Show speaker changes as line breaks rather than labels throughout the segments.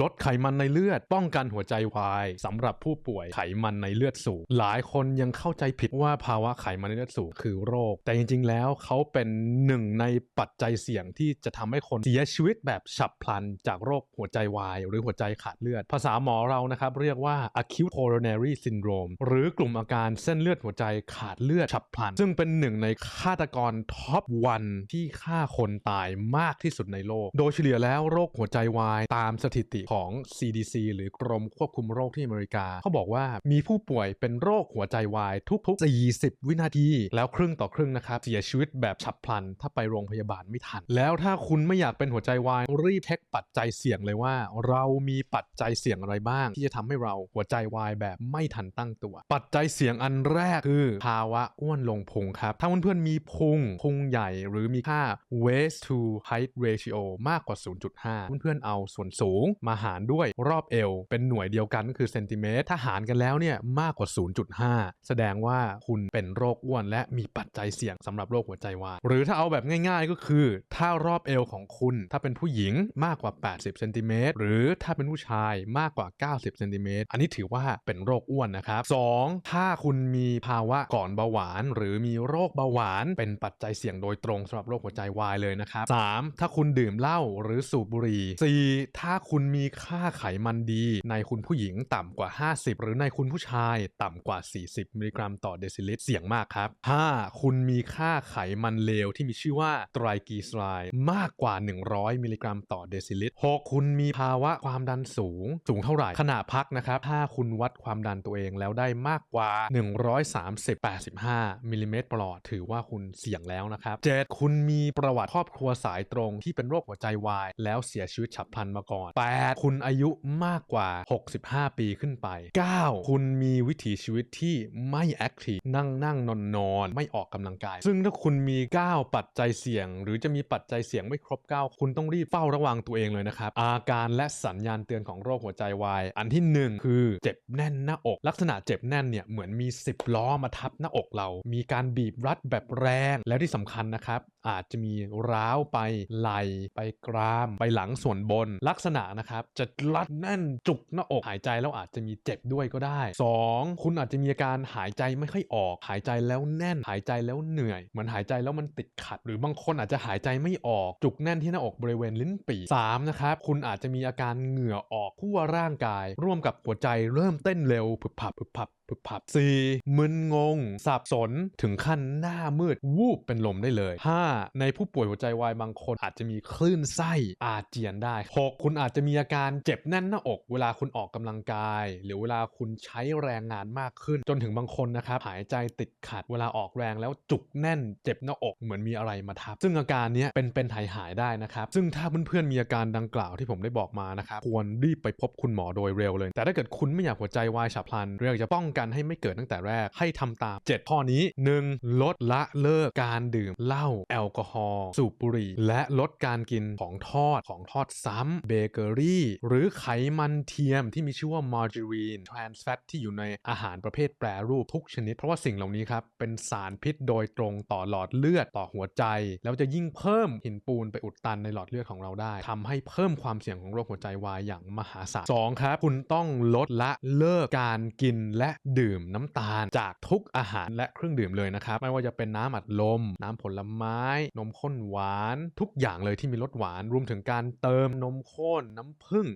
ลดไขมันในเลือด ป้องกันหัวใจวายสำหรับผู้ป่วยไขมันในเลือดสูง หลายคนยังเข้าใจผิดว่าภาวะไขมันในเลือดสูงคือโรค แต่จริงๆ แล้วเขาเป็นหนึ่งในปัจจัยเสี่ยงที่จะทำให้คนเสียชีวิตแบบฉับพลันจากโรคหัวใจวาย หรือหัวใจขาดเลือด ภาษาหมอเรานะครับ เรียกว่า acute coronary syndrome หรือกลุ่มอาการเส้นเลือดหัวใจขาดเลือดฉับพลัน ซึ่งเป็นหนึ่งในฆาตกรท็อปวันที่ฆ่าคนตายมากที่สุดในโลก โดยเฉลี่ยแล้วโรคหัวใจวายตามสถิติของ CDC หรือกรมควบคุมโรคที่อเมริกา เขาบอกว่ามีผู้ป่วยเป็นโรคหัวใจวายทุกๆ 40 วินาที แล้วครึ่งต่อครึ่งนะครับ เสียชีวิตแบบฉับพลัน ถ้าไปโรงพยาบาลไม่ทัน แล้วถ้าคุณไม่อยากเป็นหัวใจวาย รีบเช็คปัจจัยเสี่ยงเลยว่า เรามีปัจจัยเสี่ยงอะไรบ้าง ที่จะทำให้เราหัวใจวายแบบไม่ทันตั้งตัว ปัจจัยเสี่ยงอันแรกคือภาวะอ้วนลงพุงครับ ถ้าเพื่อนๆมีพุงพุงใหญ่หรือมีค่า waist to height ratio มากกว่า 0.5 เพื่อนๆเอาส่วนสูงมาหารด้วยรอบเอว เป็นหน่วยเดียวกันก็คือเซนติเมตรถ้าหารกันแล้วเนี่ยมากกว่า 0.5 แสดงว่าคุณเป็นโรคอ้วน และมีปัจจัยเสี่ยงสำหรับโรคหัวใจวายหรือถ้าเอาแบบง่าย ๆ ก็คือ ถ้ารอบเอวของคุณ ถ้าเป็นผู้หญิงมากกว่า 80เซนติเมตรหรือถ้าเป็นผู้ชายมากกว่า 90เซนติเมตรอันนี้ถือว่าเป็นโรคอ้วนนะครับ 2. ถ้าคุณมีภาวะก่อนเบาหวาน หรือมีโรคเบาหวานเป็นปัจจัยเสี่ยงโดยตรงสำหรับโรคหัวใจวายเลยนะครับ 3. ถ้าคุณดื่มเหล้าหรือสูบบุหรี่ 4. ถ้าคุณมีค่าไขมันดี ในคุณผู้หญิงต่ำกว่า 50 หรือในคุณผู้ชายต่ำกว่า 40 มิลลิกรัมต่อเดซิลิตรเสี่ยงมากครับ 5. คุณมีค่าไขมันเลวที่มีชื่อว่าไตรกลีเซอไรด์มากกว่า 100 มิลลิกรัมต่อเดซิลิตร 6. คุณมีภาวะความดันสูง สูงเท่าไหร่ขณะพักนะครับ ถ้าคุณวัดความดันตัวเองแล้วได้มากกว่า 130-85 มิลลิเมตรประหลอด ถือว่าคุณเสี่ยงแล้วนะครับ 7. คุณมีประวัติครอบครัวสายตรงที่เป็นโรคหัวใจวาย แล้วเสียชีวิตฉับพลันมาก่อน 8. คุณอายุมากกว่า 65 ปีขึ้นไป 9. คุณมีวิถีชีวิตที่ไม่แอคทีฟนั่งนั่งนอนนอนไม่ออกกำลังกาย ซึ่งถ้าคุณมี 9 ปัจจัยเสี่ยง หรือจะมีปัจจัยเสี่ยงไม่ครบ 9 คุณต้องรีบเฝ้าระวังตัวเองเลยนะครับ อาการและสัญญาณเตือนของโรคหัวใจวาย อันที่ 1 คือเจ็บแน่นหน้าอก ลักษณะเจ็บแน่นเนี่ยเหมือนมี 10 ล้อมาทับหน้าอกเรา มีการบีบรัดแบบแรง แล้วที่สำคัญนะครับ อาจจะมีร้าวไปไหลไปกราม ไปหลังส่วนบนลักษณะนะครับ จะรัดแน่นจุกหน้าอกหายใจแล้วอาจจะมีเจ็บด้วยก็ได้ 2. คุณอาจจะมีอาการหายใจไม่ค่อยออก หายใจแล้วแน่นหายใจแล้วเหนื่อยเหมือนหายใจแล้วมันติดขัด หรือบางคนอาจจะหายใจไม่ออกจุกแน่นที่หน้าอกบริเวณลิ้นปี่ 3. นะครับคุณอาจจะมีอาการเหงื่อออกทั่วร่างกาย ร่วมกับหัวใจเริ่มเต้นเร็วผึบผับผึบผับผึบผับ 4. มึนงง สับสน ถึงขั้นหน้ามืด วูบเป็นลมได้เลย 5. ในผู้ป่วยหัวใจวายบางคนอาจจะมีคลื่นไส้อาเจียนได้ 6. คุณอาจจะมีอาการเจ็บแน่นหน้าอก เวลาคุณออกกำลังกาย หรือเวลาคุณใช้แรงงานมากขึ้น จนถึงบางคนนะครับ หายใจติดขัด เวลาออกแรงแล้วจุกแน่น เจ็บหน้าอกเหมือนมีอะไรมาทับ ซึ่งอาการนี้เป็นเป็นหายหายได้นะครับ ซึ่งถ้าเพื่อนๆมีอาการดังกล่าวที่ผมได้บอกมานะครับควรรีบไปพบคุณหมอโดยเร็วเลย แต่ถ้าเกิดคุณไม่อยากหัวใจวายฉับพลันเรื่องจะป้องกันให้ไม่เกิดตั้งแต่แรกให้ทำตาม 7 ข้อนี้ 1. ลดละเลิกการดื่มเหล้าแอลกอฮอล์สูบบุหรี่ และลดการกินของทอดของทอดซ้ำเบเกอรี่ หรือไขมันเทียมที่มีชื่อว่า margarine trans fat ที่อยู่ในอาหารประเภทแปรรูปทุกชนิด เพราะว่าสิ่งเหล่านี้ครับ เป็นสารพิษโดยตรงต่อหลอดเลือดต่อหัวใจ แล้วจะยิ่งเพิ่มหินปูนไปอุดตันในหลอดเลือดของเราได้ทำให้เพิ่มความเสี่ยงของโรคหัวใจวายอย่างมหาศาล 2. ครับคุณต้องลดละเลิกการกินและดื่มน้ำตาลจากทุกอาหารและเครื่องดื่มเลยนะครับ ไม่ว่าจะเป็นน้ำอัดลม น้ำผลไม้ นมข้นหวาน ทุกอย่างเลยที่มีรสหวาน รวมถึงการเติมนมข้นน้ำผึ้ง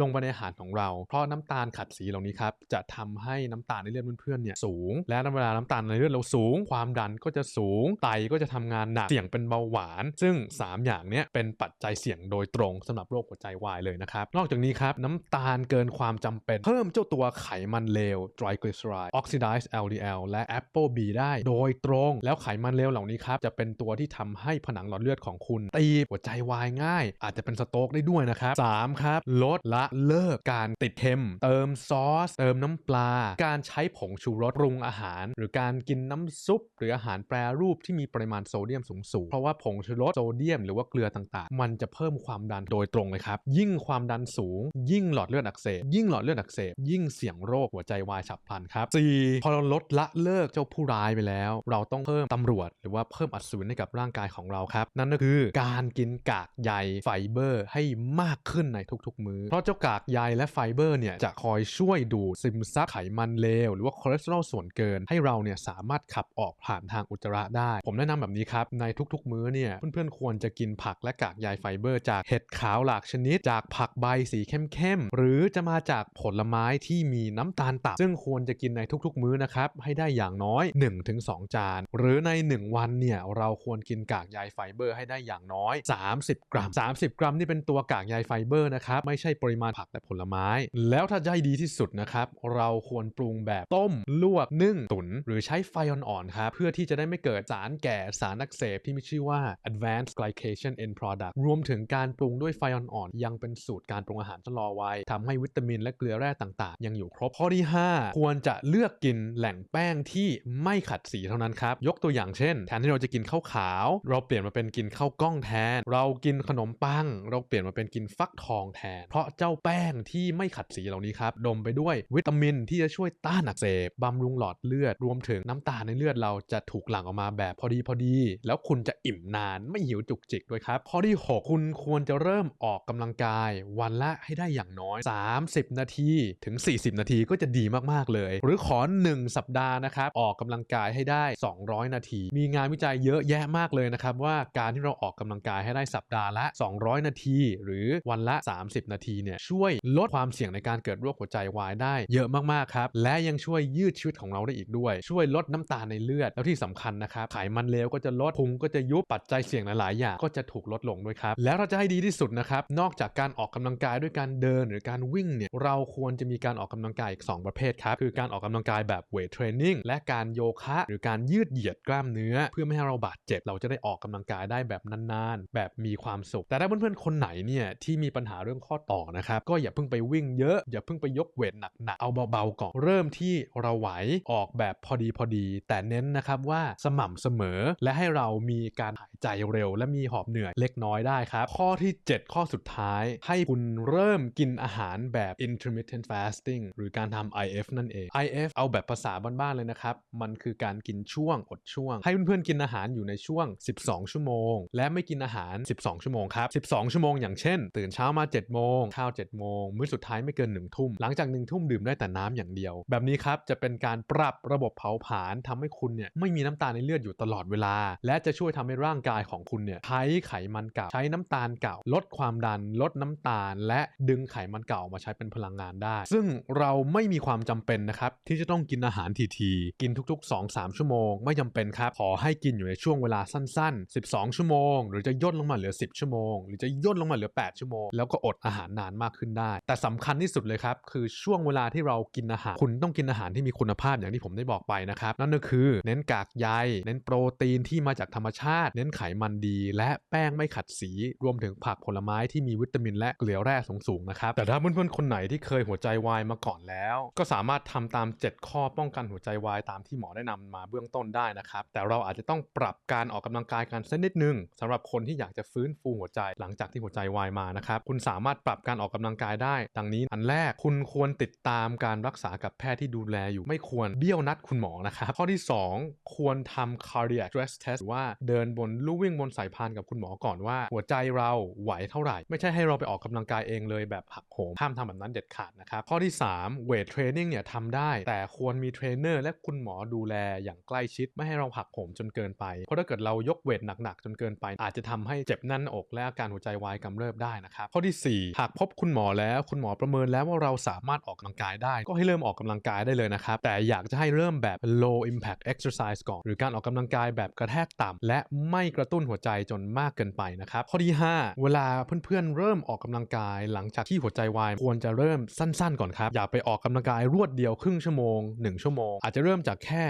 ลงไปในอาหารของเรา เพราะน้ำตาลขัดสีเหล่านี้ครับจะทำให้น้ำตาลในเลือดเพื่อนๆเนี่ยสูง และเวลาน้ำตาลในเลือดเราสูง ความดันก็จะสูง ไตก็จะทำงานหนัก เสี่ยงเป็นเบาหวาน ซึ่ง 3 อย่างเนี้ยเป็นปัจจัยเสี่ยงโดยตรงสำหรับโรคหัวใจวายเลยนะครับ นอกจากนี้ครับน้ำตาลเกินความจำเป็น เพิ่มเจ้าตัวไขมันเลว triglyceride oxidized LDL และ ApoB ได้โดยตรง แล้วไขมันเลวเหล่านี้ครับจะเป็นตัวที่ทำให้ผนังหลอดเลือดของคุณตีบหัวใจวายง่าย อาจจะเป็นสโตรกได้ด้วยนะครับ 3. ครับลดละละเลิกการติดเค็ม เติมซอส เติมน้ำปลา การใช้ผงชูรสปรุงอาหาร หรือการกินน้ำซุป หรืออาหารแปรรูปที่มีปริมาณโซเดียมสูงๆเพราะว่าผงชูรสโซเดียมหรือว่าเกลือต่างๆ มันจะเพิ่มความดันโดยตรงเลยครับ ยิ่งความดันสูง ยิ่งหลอดเลือดอักเสบยิ่งหลอดเลือดอักเสบยิ่งเสี่ยงโรคหัวใจวายฉับพลันครับ 4. พอเราลดละเลิกเจ้าผู้ร้ายไปแล้ว เราต้องเพิ่มตำรวจ หรือว่าเพิ่มอัศวินให้กับร่างกายของเราครับ นั่นก็คือการกินกากใยไฟเบอร์ให้มากขึ้นในทุกๆ มื้อเพราะจ้ากากใยและไฟเบอร์เนี่ยจะคอยช่วยดูดซึมซับไขมันเลวหรือว่าคอเลสเตอรอลส่วนเกินให้เราเนี่ยสามารถขับออกผ่านทางอุจจาระได้ ผมแนะนำแบบนี้ครับ ในทุกๆ มื้อเนี่ยเพื่อนๆควรจะกินผักและกากใยไฟเบอร์จากเห็ดขาวหลากชนิด จากผักใบสีเข้มๆหรือจะมาจากผลไม้ที่มีน้ำตาลต่ำซึ่งควรจะกินในทุกๆ มื้อนะครับให้ได้อย่างน้อย 1-2 จาน หรือใน 1 วันเนี่ยเราควรกินกากใยไฟเบอร์ให้ได้อย่างน้อย 30 กรัม 30 กรัมนี่เป็นตัวกากใยไฟเบอร์นะครับไม่ใช่ปริมาณผักและผลไม้ แล้วถ้าจะให้ดีที่สุดนะครับ เราควรปรุงแบบต้ม ลวก นึ่ง ตุ๋นหรือใช้ไฟอ่อนๆครับ เพื่อที่จะได้ไม่เกิดสารแก่สารอักเสบที่มีชื่อว่า advanced glycation end product รวมถึงการปรุงด้วยไฟอ่อนๆ ยังเป็นสูตรการปรุงอาหารชะลอวัยทำให้วิตามินและเกลือแร่ต่างๆ ยังอยู่ครบข้อที่ 5 ควรจะเลือกกินแหล่งแป้งที่ไม่ขัดสีเท่านั้นครับ ยกตัวอย่างเช่น แทนที่เราจะกินข้าวขาว เราเปลี่ยนมาเป็นกินข้าวกล้องแทน เรากินขนมปัง เราเปลี่ยนมาเป็นกินฟักทองแทน เพราะเจ้าแป้งที่ไม่ขัดสีเหล่านี้ครับดมไปด้วยวิตามินที่จะช่วยต้านอักเสบบำรุงหลอดเลือด รวมถึงน้ำตาลในเลือดเราจะถูกหลั่งออกมาแบบพอดีพอดี แล้วคุณจะอิ่มนานไม่หิวจุกจิกด้วยครับ ข้อที่ 6 คุณควรจะเริ่มออกกำลังกาย วันละให้ได้อย่างน้อย 30 นาทีถึง 40 นาทีก็จะดีมากๆเลย หรือขอ 1 สัปดาห์นะครับออกกำลังกายให้ได้ 200 นาที มีงานวิจัยเยอะแยะมากเลยนะครับว่าการที่เราออกกำลังกายให้ได้สัปดาห์ละ 200 นาที หรือวันละ 30 นาทีเนี่ยช่วยลดความเสี่ยงในการเกิดโรคหัวใจวายได้เยอะมากๆครับ และยังช่วยยืดชีวิตของเราได้อีกด้วย ช่วยลดน้ำตาลในเลือด แล้วที่สำคัญนะครับ ไขมันเลวก็จะลดพุงก็จะยุบปัจจัยเสี่ยงหลายๆ อย่างก็จะถูกลดลงด้วยครับ แล้วเราจะให้ดีที่สุดนะครับ นอกจากการออกกำลังกายด้วยการเดินหรือการวิ่งเนี่ย เราควรจะมีการออกกำลังกายอีก 2 ประเภทครับ คือการออกกำลังกายแบบเวทเทรนนิ่งและการโยคะหรือการยืดเหยียดกล้ามเนื้อ เพื่อไม่ให้เราบาดเจ็บ เราจะได้ออกกำลังกายได้แบบนานๆ แบบมีความสุข แต่ถ้าเพื่อนๆคนไหนเนี่ยที่มีปัญหาเรื่องข้อต่อนะครับก็อย่าเพิ่งไปวิ่งเยอะ อย่าเพิ่งไปยกเวทหนักๆ เอาเบาๆก่อนเริ่มที่เราไหวออกแบบพอดีพอดี แต่เน้นนะครับว่าสม่ำเสมอและให้เรามีการหายใจเร็ว และมีหอบเหนื่อยเล็กน้อยได้ครับ ข้อที่ 7 ข้อสุดท้าย ให้คุณเริ่มกินอาหารแบบ intermittent fasting หรือการทำ IF นั่นเอง IF เอาแบบภาษาบ้านๆเลยนะครับ มันคือการกินช่วงอดช่วง ให้เพื่อนๆกินอาหารอยู่ในช่วง 12 ชั่วโมง และไม่กินอาหาร 12 ชั่วโมงครับ 12 ชั่วโมงอย่างเช่น ตื่นเช้ามา 7 โมงข้าว7โมงมื้อสุดท้ายไม่เกิน1ทุ่ม หลังจาก1ทุ่มดื่มได้แต่น้ำอย่างเดียว แบบนี้ครับจะเป็นการปรับระบบเผาผลาญทำให้คุณเนี่ยไม่มีน้ำตาลในเลือดอยู่ตลอดเวลา และจะช่วยทำให้ร่างกายของคุณเนี่ยใช้ไขมันเก่า ใช้น้ำตาลเก่า ลดความดัน ลดน้ำตาล และดึงไขมันเก่ามาใช้เป็นพลังงานได้ ซึ่งเราไม่มีความจำเป็นนะครับที่จะต้องกินอาหารทีๆกินทุก ๆ 2-3 ชั่วโมง ไม่จำเป็นครับขอให้กินอยู่ในช่วงเวลาสั้น ๆ 12 ชั่วโมง หรือจะย่นลงมาเหลือ 10 ชั่วโมง หรือจะย่นลงมาเหลือ 8 ชั่วโมง แล้วก็อดอาหารนานมากขึ้นได้ แต่สำคัญที่สุดเลยครับ คือช่วงเวลาที่เรากินอาหาร คุณต้องกินอาหารที่มีคุณภาพอย่างที่ผมได้บอกไปนะครับ นั่นก็คือเน้นกากใย เน้นโปรตีนที่มาจากธรรมชาติ เน้นไขมันดี และแป้งไม่ขัดสี รวมถึงผักผลไม้ที่มีวิตามิน และเกลือแร่สูงๆนะครับ แต่ถ้าเพื่อนๆคนไหนที่เคยหัวใจวายมาก่อนแล้ว ก็สามารถทำตาม 7 ข้อป้องกันหัวใจวายตามที่หมอแนะนำมาเบื้องต้นได้นะครับ แต่เราอาจจะต้องปรับการออกกำลังกายกันสักนิดนึงสำหรับคนที่อยากจะฟื้นฟูหัวใจหลังจากที่หัวใจวายมานะครับ คุณสามารถปรับการออกกำลังกายได้ ดังนี้อันแรกคุณควรติดตามการรักษากับแพทย์ที่ดูแลอยู่ไม่ควรเบี้ยวนัดคุณหมอนะครับข้อที่ 2 ควรทำ cardiac stress test ว่าเดินบนลู่วิ่งบนสายพานกับคุณหมอก่อนว่า หัวใจเราไหวเท่าไหร่ ไม่ใช่ให้เราไปออกกำลังกายเองเลยแบบหักโหมห้ามทำแบบนั้นเด็ดขาดนะครับข้อที่ 3 weight training เนี่ยทำได้ แต่ควรมีเทรนเนอร์และคุณหมอดูแลอย่างใกล้ชิด ไม่ให้เราหักโหมจนเกินไป เพราะถ้าเกิดเรายกเวทหนักๆจนเกินไป อาจจะทำให้เจ็บแน่นหน้าอกและอาการหัวใจวายกำเริบได้นะครับข้อที่ 4 หากพบคุณหมอแล้ว คุณหมอประเมินแล้วว่าเราสามารถออกกำลังกายได้ ก็ให้เริ่มออกกำลังกายได้เลยนะครับ แต่อยากจะให้เริ่มแบบ low impact exercise ก่อน หรือการออกกำลังกายแบบกระแทกต่ำและไม่กระตุ้นหัวใจจนมากเกินไปนะครับ ข้อที่ 5 เวลาเพื่อนๆ เริ่มออกกำลังกาย หลังจากที่หัวใจวายควรจะเริ่มสั้นๆ ก่อนครับ อย่าไปออกกำลังกายรวดเดียวครึ่งชั่วโมง 1 ชั่วโมง อาจจะเริ่มจากแค่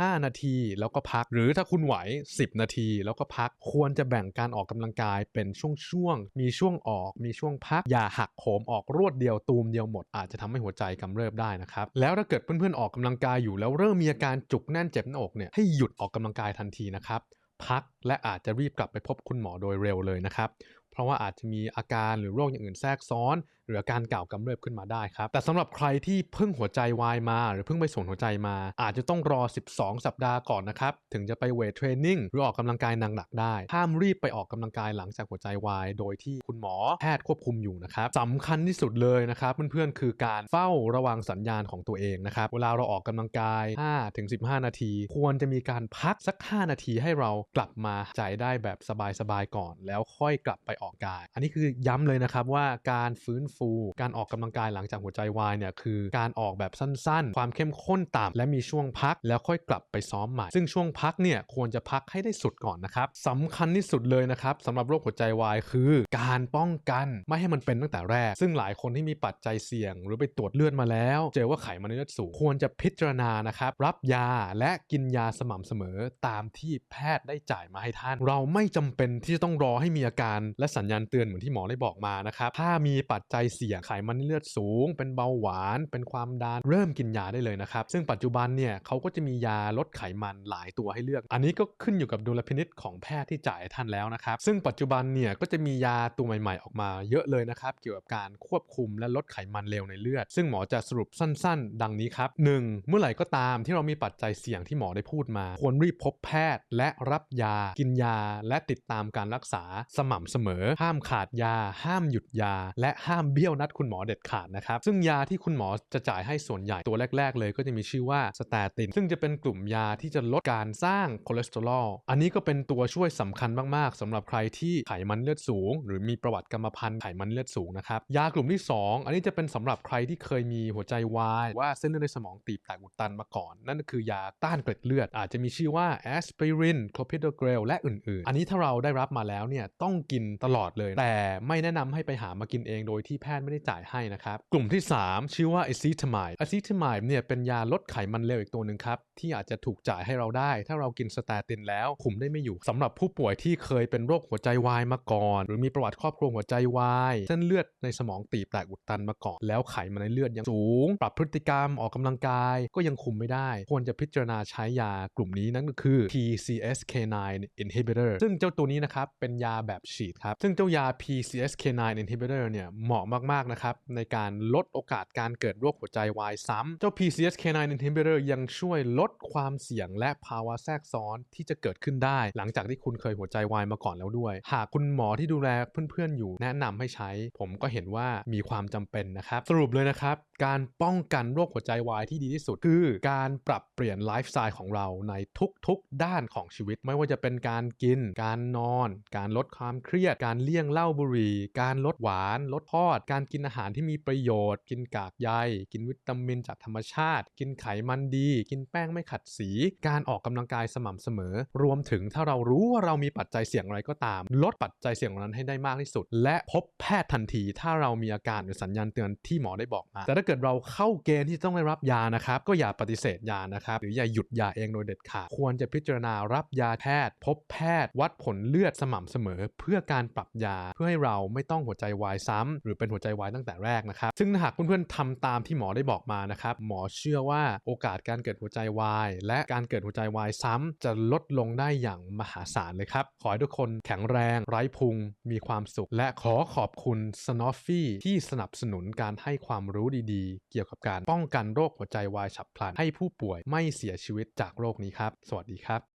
5 นาทีแล้วก็พัก หรือถ้าคุณไหว 10 นาทีแล้วก็พักควรจะแบ่งการออกกำลังกายเป็นช่วงๆมีช่วงออกมีช่วงพัก อย่าหักโหมออกรวดเดียวตูมเดียวหมดอาจจะทำให้หัวใจกำเริบได้นะครับแล้วถ้าเกิดเพื่อนๆออกกำลังกายอยู่แล้วเริ่มมีอาการจุกแน่นเจ็บหน้าอกเนี่ยให้หยุดออกกำลังกายทันทีนะครับพักและอาจจะรีบกลับไปพบคุณหมอโดยเร็วเลยนะครับ เพราะว่าอาจจะมีอาการหรือโรคอย่างอื่นแทรกซ้อน หรืออาการเก่ากำเริบขึ้นมาได้ครับ แต่สำหรับใครที่เพิ่งหัวใจวายมา หรือเพิ่งไปสวนหัวใจมา อาจจะต้องรอ 12 สัปดาห์ก่อนนะครับ ถึงจะไปเวทเทรนนิ่งหรือออกกำลังกายหนักๆได้ ห้ามรีบไปออกกำลังกายหลังจากหัวใจวาย โดยที่คุณหมอแพทย์ควบคุมอยู่นะครับสำคัญที่สุดเลยนะครับเพื่อนๆคือการเฝ้าระวังสัญญาณของตัวเองนะครับเวลาเราออกกำลังกาย 5-15 นาที ควรจะมีการพักสัก 5 นาทีให้เรากลับมาใจได้แบบสบายๆก่อน แล้วค่อยกลับไปออกกาย อันนี้คือย้ำเลยนะครับว่าการฟื้นฟู การออกกำลังกายหลังจากหัวใจวายเนี่ยคือการออกแบบสั้นๆ ความเข้มข้นต่ำและมีช่วงพักแล้วค่อยกลับไปซ้อมใหม่ ซึ่งช่วงพักเนี่ยควรจะพักให้ได้สุดก่อนนะครับสำคัญที่สุดเลยนะครับสำหรับโรคหัวใจวายคือ การป้องกันไม่ให้มันเป็นตั้งแต่แรก ซึ่งหลายคนที่มีปัจจัยเสี่ยง หรือไปตรวจเลือดมาแล้ว เจอว่าไขมันในเลือดสูงควรจะพิจารณานะครับรับยาและกินยาสม่ำเสมอตามที่แพทย์ได้จ่ายมาให้ท่าน เราไม่จำเป็นที่จะต้องรอให้มีอาการและสัญญาณเตือนเหมือนที่หมอได้บอกมานะครับถ้ามีปัจจัยเสี่ยงไขมันในเลือดสูง เป็นเบาหวาน เป็นความดันเริ่มกินยาได้เลยนะครับ ซึ่งปัจจุบันเนี่ยเขาก็จะมียาลดไขมันหลายตัวให้เลือก อันนี้ก็ขึ้นอยู่กับดุลพินิษของแพทย์ที่จ่ายท่านแล้วนะครับ ซึ่งปัจจุบันเนี่ยก็จะมียาตัวใหม่ ๆ ออกมาเยอะเลยนะครับ เกี่ยวกับการควบคุมและลดไขมันเลวในเลือด ซึ่งหมอจะสรุปสั้น ๆ ดังนี้ครับ 1. เมื่อไหร่ก็ตามที่เรามีปัจจัยเสี่ยงที่หมอได้พูดมา ควรรีบพบแพทย์และรับยา กินยา และติดตามการรักษาสม่ำเสมอ ห้ามขาดยา ห้ามหยุดยา และห้ามเบี้ยวนัดคุณหมอเด็ดขาดนะครับ ซึ่งยาที่คุณหมอจะจ่ายให้ส่วนใหญ่ตัวแรก ๆ เลยก็จะมีชื่อว่าสเตตินซึ่งจะเป็นกลุ่มยาที่จะลดการสร้างคอเลสเตอรอลอันนี้ก็เป็นตัวช่วยสำคัญมากๆสำหรับใครที่ไขมันเลือดสูง หรือมีประวัติกรรมพันธุ์ไขมันเลือดสูงนะครับยากลุ่มที่ 2 อันนี้จะเป็นสำหรับใครที่เคยมีหัวใจวายว่าเส้นเลือดในสมองตีบแตกอุดตันมาก่อน นั่นก็คือยาต้านเกล็ดเลือด อาจจะมีชื่อว่าแอสไพรินคลอพิโดเกรลและอื่นๆ อันนี้ถ้าเราได้รับมาแล้วเนี่ยต้องกินตลอดเลย แต่ไม่แนะนำให้ไปหามากินเองโดยที่พทย์ไม่ได้จ่ายให้นะครับ กลุ่มที่ 3 ชื่อว่าอะซิทามายอะซิทามายเนี่ยเป็นยาลดไขมันเลวอีกตัวหนึ่งครับที่อาจจะถูกจ่ายให้เราได้ ถ้าเรากินสเตตินแล้วคุมได้ไม่อยู่สำหรับผู้ป่วยที่เคยเป็นโรคหัวใจวายมาก่อน หรือมีประวัติครอบครัวหัวใจวายเส้นเลือดในสมองตีบแตกอุดตันมาก่อน แล้วไขมันในเลือดยังสูง ปรับพฤติกรรมออกกำลังกายก็ยังคุมไม่ได้ ควรจะพิจารณาใช้ยากลุ่มนี้นั่นก็คือ PCSK9 inhibitor ซึ่งเจ้าตัวนี้นะครับเป็นยาแบบฉีดครับซึ่งเจ้ายา PCSK9 inhibitor เนี่ยเหมาะมากๆนะครับในการลดโอกาสการเกิดโรคหัวใจวายซ้ำเจ้า PCSK9 inhibitor ยังช่วยลดความเสี่ยงและภาวะแทรกซ้อนที่จะเกิดขึ้นได้ หลังจากที่คุณเคยหัวใจวายมาก่อนแล้วด้วย หากคุณหมอที่ดูแลเพื่อนๆอยู่แนะนำให้ใช้ ผมก็เห็นว่ามีความจำเป็นนะครับ สรุปเลยนะครับการป้องกันโรคหัวใจวายที่ดีที่สุด คือการปรับเปลี่ยนไลฟ์สไตล์ของเราในทุกๆด้านของชีวิต ไม่ว่าจะเป็นการกิน การนอน การลดความเครียด การเลี่ยงเหล้าบุหรี่ การลดหวาน ลดทอด การกินอาหารที่มีประโยชน์ กินกากใย กินวิตามินจากธรรมชาติ กินไขมันดี กินแป้งไม่ขัดสี การออกกำลังกายสม่ำเสมอ รวมถึงถ้าเรารู้ว่าเรามีปัจจัยเสี่ยงอะไรก็ตาม ลดปัจจัยเสี่ยงนั้นให้ได้มากที่สุด และพบแพทย์ทันที ถ้าเรามีอาการหรือสัญญาณเตือนที่หมอได้บอกมาแต่ถ้าเกิดเราเข้าเกณฑ์ที่ต้องได้รับยานะครับ ก็อย่าปฏิเสธยานะครับหรืออย่าหยุดยาเองโดยเด็ดขาดควรจะพิจารณารับยาแพทย์ พบแพทย์ วัดผลเลือดสม่ำเสมอ เพื่อการปรับยาเพื่อให้เราไม่ต้องหัวใจวายซ้ำหรือเป็นหัวใจวายตั้งแต่แรกนะครับ ซึ่งหากเพื่อนๆทำตามที่หมอได้บอกมานะครับหมอเชื่อว่าโอกาสการเกิดหัวใจวาย และการเกิดหัวใจวายซ้ำจะลดลงได้อย่างมหาศาลเลยครับขอให้ทุกคนแข็งแรง ไร้พุง มีความสุข และขอขอบคุณ s n o f f y ที่สนับสนุนการให้ความรู้ดีีเกี่ยวกับการป้องกันโรคหัวใจวายฉับพลันให้ผู้ป่วยไม่เสียชีวิตจากโรคนี้ครับ สวัสดีครับ